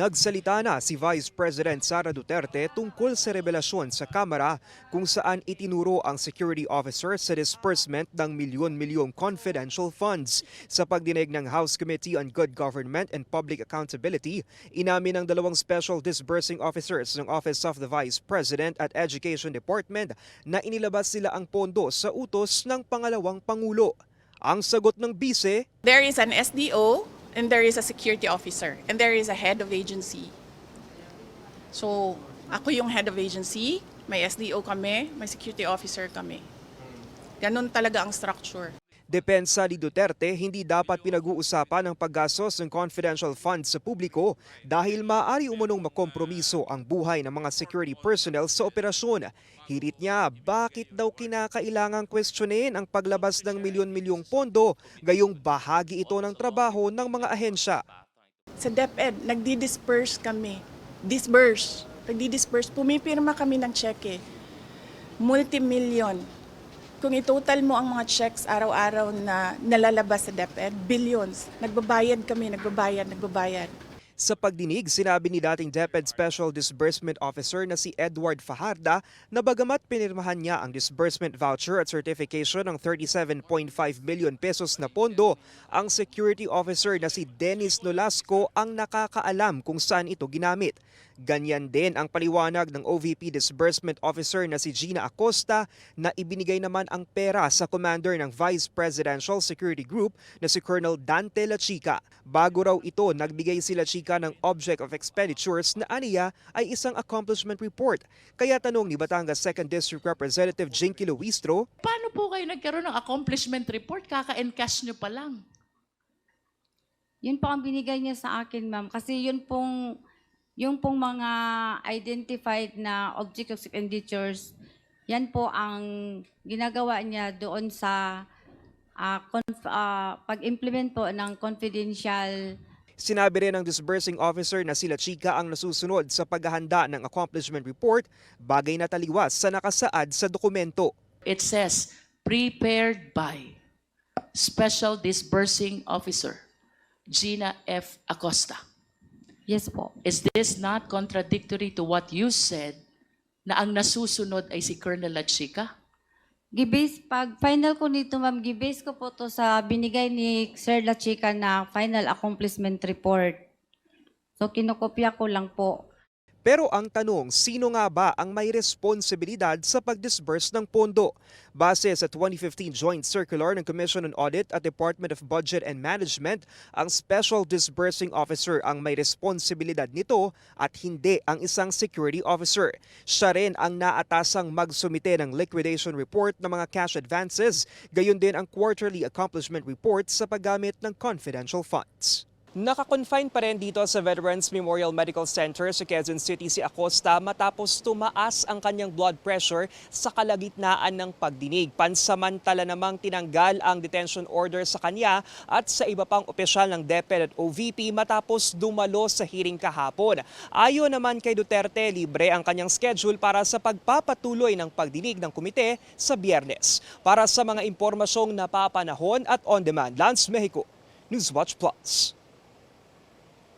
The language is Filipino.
Nagsalita na si Vice President Sara Duterte tungkol sa revelasyon sa Kamara kung saan itinuro ang security officer sa disbursement ng milyon-milyong confidential funds. Sa pagdinig ng House Committee on Good Government and Public Accountability, inamin ng dalawang special disbursing officers ng Office of the Vice President at Education Department na inilabas sila ang pondo sa utos ng pangalawang Pangulo. Ang sagot ng bise, There is an SDO and there is a security officer and there is a head of agency. So, ako yung head of agency, may SDO kami, may security officer kami. Ganon talaga ang structure. Depensa ni Duterte, hindi dapat pinag-uusapan ang paggastos ng confidential funds sa publiko dahil maaari umunong makompromiso ang buhay ng mga security personnel sa operasyon. Hirit niya, bakit daw kinakailangang questionin ang paglabas ng milyon-milyong pondo gayong bahagi ito ng trabaho ng mga ahensya. Sa DepEd, nagdi-disperse kami. Disburse. Nagdi-disperse. Pumipirma kami ng cheque. Multi-million. Kung itotal mo ang mga checks araw-araw na nalalabas sa DepEd, billions. Nagbabayad kami, nagbabayad, nagbabayad. Sa pagdinig, sinabi ni dating DepEd Special Disbursement Officer na si Edward Fajarda na bagamat pinirmahan niya ang disbursement voucher at certification ng 37.5 million pesos na pondo, ang security officer na si Dennis Nolasco ang nakakaalam kung saan ito ginamit. Ganyan din ang paliwanag ng OVP Disbursement Officer na si Gina Acosta na ibinigay naman ang pera sa commander ng Vice Presidential Security Group na si Colonel Dante Lachica. Bago raw ito, nagbigay si Lachica ng Object of Expenditures na aniya ay isang accomplishment report. Kaya tanong ni Batangas 2nd District Representative Jinky Luistro, Paano po kayo nagkaroon ng accomplishment report? Kaka-encash nyo pa lang. Yun po ang binigay niya sa akin, ma'am. Kasi yun pong, yung pong mga identified na object of expenditures, yan po ang ginagawa niya doon sa conf- ah, pag-implement po ng confidential Sinabi rin ng disbursing officer na sila Chika ang nasusunod sa paghahanda ng accomplishment report, bagay na taliwas sa nakasaad sa dokumento. It says, prepared by Special Disbursing Officer, Gina F. Acosta. Yes po. Is this not contradictory to what you said na ang nasusunod ay si Colonel Lachica? Gibase, pag final ko nito, ma'am, gibase ko po to sa binigay ni Sir La Chica na final accomplishment report. So, kinokopya ko lang po. Pero ang tanong, sino nga ba ang may responsibilidad sa pag-disburse ng pondo? Base sa 2015 Joint Circular ng Commission on Audit at Department of Budget and Management, ang Special Disbursing Officer ang may responsibilidad nito at hindi ang isang security officer. Siya rin ang naatasang magsumite ng liquidation report ng mga cash advances, gayon din ang quarterly accomplishment report sa paggamit ng confidential funds. Nakakonfine pa rin dito sa Veterans Memorial Medical Center sa Quezon City si Acosta matapos tumaas ang kanyang blood pressure sa kalagitnaan ng pagdinig. Pansamantala namang tinanggal ang detention order sa kanya at sa iba pang opisyal ng DepEd at OVP matapos dumalo sa hearing kahapon. Ayon naman kay Duterte, libre ang kanyang schedule para sa pagpapatuloy ng pagdinig ng komite sa biyernes. Para sa mga impormasyong napapanahon at on-demand, Lance Mexico, Newswatch Plus.